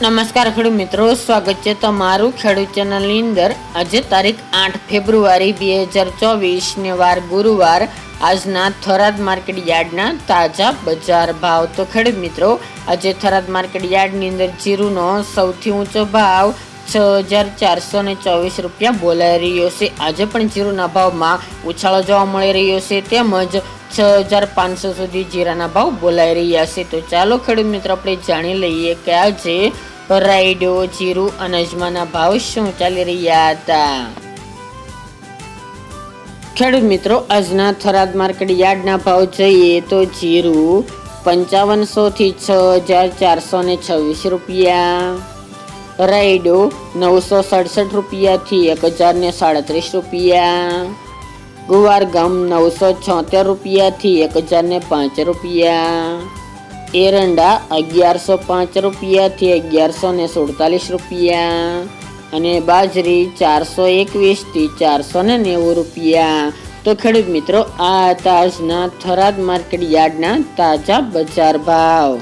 નમસ્કાર ખેડૂત મિત્રો, સ્વાગત છે તમારું ખેડૂત ચેનલની અંદર. આજે તારીખ આઠ ફેબ્રુઆરી બે હજાર ચોવીસ ને વાર ગુરુવાર. આજના થરાદ માર્કેટ યાર્ડના તાજા બજાર ભાવ. તો ખેડૂત મિત્રો, આજે થરાદ માર્કેટ યાર્ડની અંદર જીરુનો સૌથી ઊંચો ભાવ છ હજાર ચારસો ને ચોવીસ રૂપિયા બોલાઈ રહ્યો છે. આજે પણ જીરુના ભાવમાં ઉછાળો જોવા મળી રહ્યો છે. તેમજ છ હજાર પાંચસો સુધી જીરાના ભાવ બોલાઈ રહ્યા છે. તો ચાલો ખેડૂત મિત્રો, આપણે જાણી લઈએ કે આજે રાયડો, જીરું અને ભાવ શું ચાલી રહ્યા હતા. ખેડૂત મિત્રો, આજના થરાદ માર્કેટ યાર્ડના ભાવ જોઈએ તો જીરું પંચાવનસો થી છ હજાર ચારસો ને છવ્વીસ રૂપિયા. રાયડો નવસો સડસઠ રૂપિયાથી એક હજાર ને સાડત્રીસ રૂપિયા. ગુવાર ગમ નવસો છોતેર રૂપિયાથી એક હજાર ને પાંચ રૂપિયા. એરંડા અગિયારસો પાંચ રૂપિયાથી અગિયારસો ને સુડતાલીસ રૂપિયા. અને બાજરી ચારસો એકવીસથી ચારસો ને નેવું રૂપિયા. તો ખેડૂત મિત્રો, આ હતા આજના થરાદ માર્કેટ યાર્ડના તાજા બજાર ભાવ.